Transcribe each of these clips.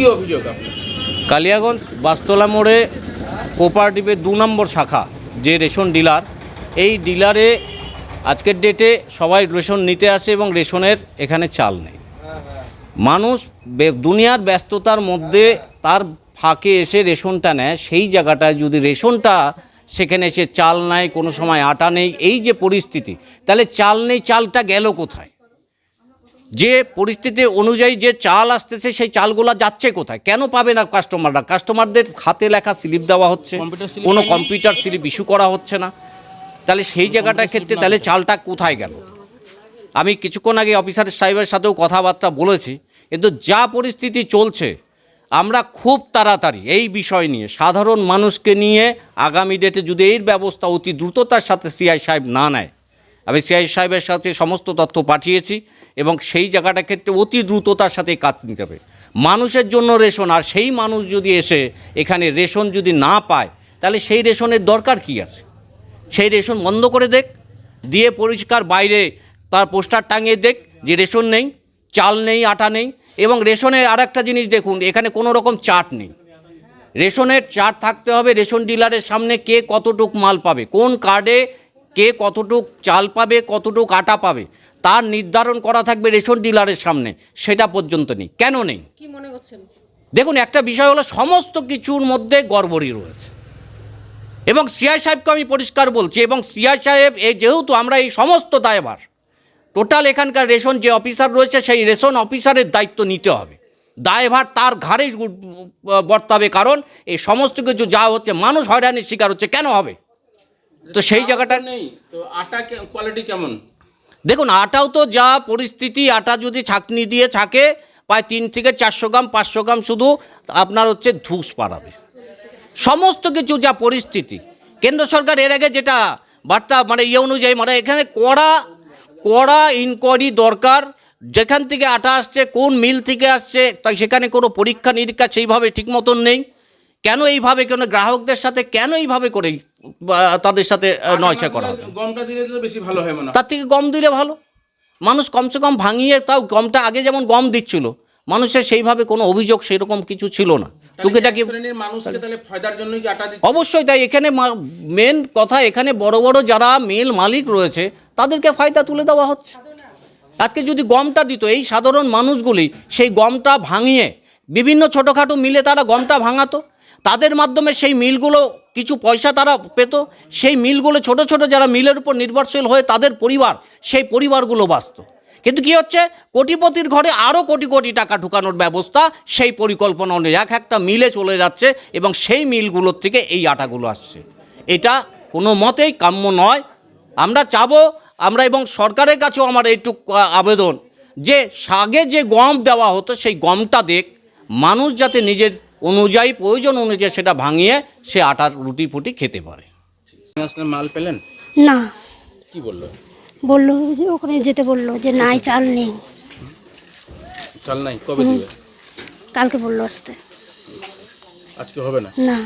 কি অভিযোগ আপনার? কালিয়াগঞ্জ বাস্তলা মোড়ে কোপারেটিভের দু নম্বর শাখা যে রেশন ডিলার, এই ডিলারে আজকের ডেটে সবাই রেশন নিতে আসে এবং রেশনের এখানে চাল নেই। মানুষ দুনিয়ার ব্যস্ততার মধ্যে তার ফাঁকে এসে রেশনটা নেয়, সেই জায়গাটায় যদি রেশনটা সেখানে এসে চাল নাই, কোনো সময় আটা নেই, এই যে পরিস্থিতি, তাহলে চাল নেই, চালটা গেল কোথায়? যে পরিস্থিতি অনুযায়ী যে চাল আসতেছে সেই চালগুলো যাচ্ছে কোথায়? কেন পাবে না কাস্টমাররা কাস্টমারদের হাতে লেখা স্লিপ দেওয়া হচ্ছে। কোনো কম্পিউটার স্লিপ ইস্যু করা হচ্ছে না। তাহলে সেই জায়গাটার ক্ষেত্রে তাহলে চালটা কোথায় গেল? আমি কিছুক্ষণ আগে অফিসার সাহেবের সাথেও কথাবার্তা বলেছি কিন্তু যা পরিস্থিতি চলছে আমরা খুব তাড়াতাড়ি এই বিষয় নিয়ে সাধারণ মানুষকে নিয়ে আগামী ডেটে যদি এর ব্যবস্থা অতি দ্রুততার সাথে সিআই সাহেব না নেয় আমি সিআই সাহেবের সাথে সমস্ত তথ্য পাঠিয়েছি এবং সেই জায়গাটার ক্ষেত্রে অতি দ্রুততার সাথে কাজ নিতে হবে। মানুষের জন্য রেশন, আর সেই মানুষ যদি এসে এখানে রেশন যদি না পায়, তাহলে সেই রেশনের দরকার কি আছে? সেই রেশন বন্ধ করে দেখ, দিয়ে পরিষ্কার বাইরে তার পোস্টার টাঙিয়ে দেখ যে রেশন নেই, চাল নেই, আটা নেই এবং রেশনের আর একটা জিনিস দেখুন, এখানে কোনো রকম চার্ট নেই। রেশনের চার্ট থাকতে হবে রেশন ডিলারের সামনে কে কতটুক মাল পাবে, কোন কার্ডে কে কতটুক চাল পাবে কতটুক আটা পাবে তার নির্ধারণ করা থাকবে রেশন ডিলারের সামনে সেটা পর্যন্ত নেই। কেন নেই? কি মনে করছেন? দেখুন একটা বিষয় হলো সমস্ত কিছুর মধ্যে গড়বড়ি রয়েছে। এবং সিআই সাহেবকে আমি পরিষ্কার বলছি এবং সিআই সাহেব এই যেহেতু আমরা এই সমস্ত দায়ভার টোটাল এখানকার রেশন যে অফিসার রয়েছে সেই রেশন অফিসারের দায়িত্ব নিতে হবে। দায়ভার তার ঘাড়েই উঠ- বর্তাবে কারণ এই সমস্ত কিছু যা হচ্ছে মানুষ হয়রানির শিকার হচ্ছে। কেন হবে? তো সেই জায়গাটা নেই তো আটা কোয়ালিটি কেমন? দেখুন আটাও তো যা পরিস্থিতি আটা যদি ছাকনি দিয়ে ছাকে প্রায় তিন থেকে চারশো গ্রাম পাঁচশো গ্রাম শুধু আপনার হচ্ছে ধূস পাড়াবে। সমস্ত কিছু যা পরিস্থিতি। কেন্দ্র সরকার এর আগে যেটা বার্তা মানে ইয়ে অনুযায়ী মানে এখানে কড়া কড়া ইনকোয়ারি দরকার যেখান থেকে আটা আসছে কোন মিল থেকে আসছে তাই সেখানে কোনো পরীক্ষা নিরীক্ষা সেইভাবে ঠিক মতন নেই। কেন এইভাবে কেন গ্রাহকদের সাথে কেন এইভাবে করে তাদের সাথে আহ, নয়সা করা হবে? গমটা দিলে তো বেশি ভালো হয় মনে তার থেকে গম দিলে ভালো। মানুষ কমসে কম ভাঙিয়ে তাও গমটা আগে যেমন গম দিচ্ছিল মানুষের সেইভাবে কোনো অভিযোগ সেরকম কিছু ছিল না। টুকিটাকি মানুষকে তাহলে ফায়দার জন্য আটা অবশ্যই তাই এখানে মেন কথা এখানে বড় বড় যারা মেল মালিক রয়েছে তাদেরকে ফায়দা তুলে দেওয়া হচ্ছে। আজকে যদি গমটা দিত এই সাধারণ মানুষগুলি সেই গমটা ভাঙিয়ে বিভিন্ন ছোটোখাটো মিলে তারা গমটা ভাঙাতো। তাদের মাধ্যমে সেই মিলগুলো, কিছু পয়সা তারা পেত, সেই মিলগুলো ছোট ছোট যারা মিলের উপর নির্ভরশীল হয়ে তাদের পরিবার, সেই পরিবারগুলো বাঁচত। কিন্তু কি হচ্ছে? কোটিপতির ঘরে আরও কোটি কোটি টাকা ঢুকানোর ব্যবস্থা সেই পরিকল্পনা অনুযায়ী এক একটা মিলে চলে যাচ্ছে এবং সেই মিলগুলোর থেকে এই আটাগুলো আসছে। এটা কোনো মতেই কাম্য নয়। আমরা চাবো, আমরা এবং সরকারের কাছেও আমার এইটুক আবেদন যে আগে যে গম দেওয়া হতো সেই গমটা দেখ, মানুষ যাতে নিজের অনুযায়ী প্রয়োজন অনুযায়ী সেটা ভাঙিয়ে সে আটার রুটি ফুটি খেতে পারে। মাল পেলেন? না। কি বলল? বলল যে ওখানে যেতে বলল যে নাই চাল নেই। চাল নাই কবে দিবে? কালকে বলল আসতে। আজকে হবে না? না।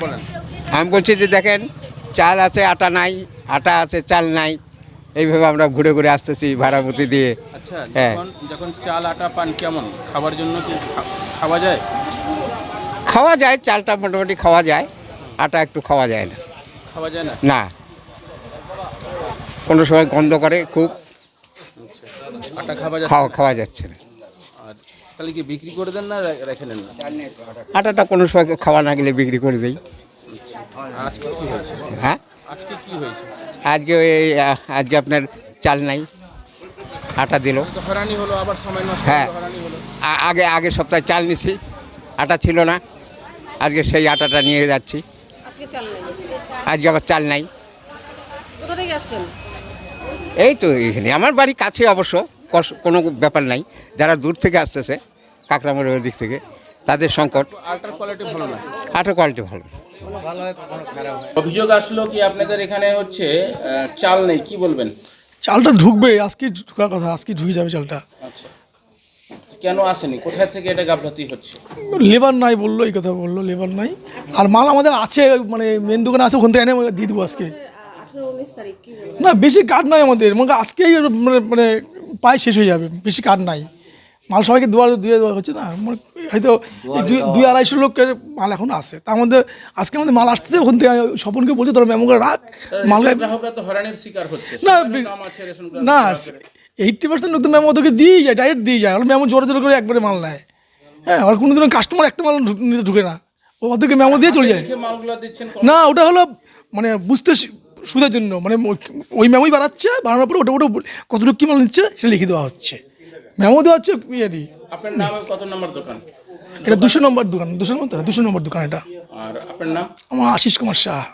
বলেন। আমি বলছি যে দেখেন চাল আছে আটা নাই আটা আছে চাল নাই। এইভাবে আমরা ঘুরে ঘুরে আসতেছি ভাড়াপতি দিয়ে। আচ্ছা হ্যাঁ। যখন যখন চাল আটা পান কেমন? খাবার জন্য কি খাওয়া যায়? খাওয়া যায় চালটা মোটামুটি খাওয়া যায় আটা একটু খাওয়া যায় না। খাওয়া যায় না? না। কোনো সময় গন্ধ করে খুব। আটা খাওয়া যায় খাওয়া খাওয়া যাচ্ছে না। আর তাহলে কি বিক্রি করে দেন না রেখে নেন না? আটাটা কোনো সময় খাওয়া না গেলে বিক্রি করে দিই। আজকে কি হয়েছে? হ্যাঁ? আজকে কি হয়েছে? আজকে ওই আজকে আপনার চাল নাই। আটা দিল। হলো আবার সময় হ্যাঁ। আগে আগে সপ্তাহে চাল নিছি। আটা ছিল না। আজকে সেই আটাটা নিয়ে যাচ্ছি। আজকে চাল আবার চাল নাই। এই তো এখানে। আমার বাড়ি কাছে অবশ্য কোনো ব্যাপার নাই। যারা দূর থেকে আসতেছে কাকরামোড়ের দিক থেকে তাদের সংকট। আলটার কোয়ালিটি ভালো আটা কোয়ালিটি ভালো অভিযোগ আসলো কি আপনাদের এখানে হচ্ছে চাল নেই কি বলবেন? চালটা ঢুকবে আজকে ঢুকার কথা আজকে ঢুকে যাবে চালটা। আচ্ছা। কেন আসেনি? কোথায় থেকে এটা গাফলতি হচ্ছে? লেবার নাই বলল এই কথা বলল লেবার নাই। আর মাল আমাদের আছে মানে মেন দোকানে আছে ওখান থেকে এনে দিয়ে দেবো আজকে। না বেশি কাঠ নাই আমাদের। মানে আজকেই মানে মানে পায় শেষ হয়ে যাবে বেশি কাঠ নাই। মাল সবাইকে দেওয়া দিয়ে দেওয়া হচ্ছে না। মানে হয়তো দুই- আড়াইশো লোকের মাল এখন আসে তার মধ্যে আজকে আমাদের মাল আসতেছে ওখান থেকে স্বপনকে বলছে তোরা মেমো করে রাখ মাল না না। এইটটি পার্সেন্ট লোক তো ম্যাম ওদেরকে দিয়ে যায় ডাইরেক্ট দিয়ে যায়। ওরা ম্যামও জোরে জোরে করে একবারে মাল নেয়। হ্যাঁ আর কোনো দিনও কাস্টমার একটা মাল নিতে ঢুকে না। ও ওদেরকে ম্যামও দিয়ে চলে যায়। না ওটা হলো মানে বুঝতে সুবিধার জন্য। মানে ওই- ম্যামই বাড়াচ্ছে বাড়ানোর পরে ওটা ওটা কতটুকু কী মাল নিচ্ছে সেটা লিখে দেওয়া হচ্ছে। ম্যামও দেওয়া হচ্ছে ইয়ে দিয়ে। আপনার নাম কত নম্বর দোকান? এটা দুশো নম্বর দোকান দুশো নম্বর দুশো নম্বর দোকান এটা। আর আপনার নাম? আমার আশিস কুমার শাহ।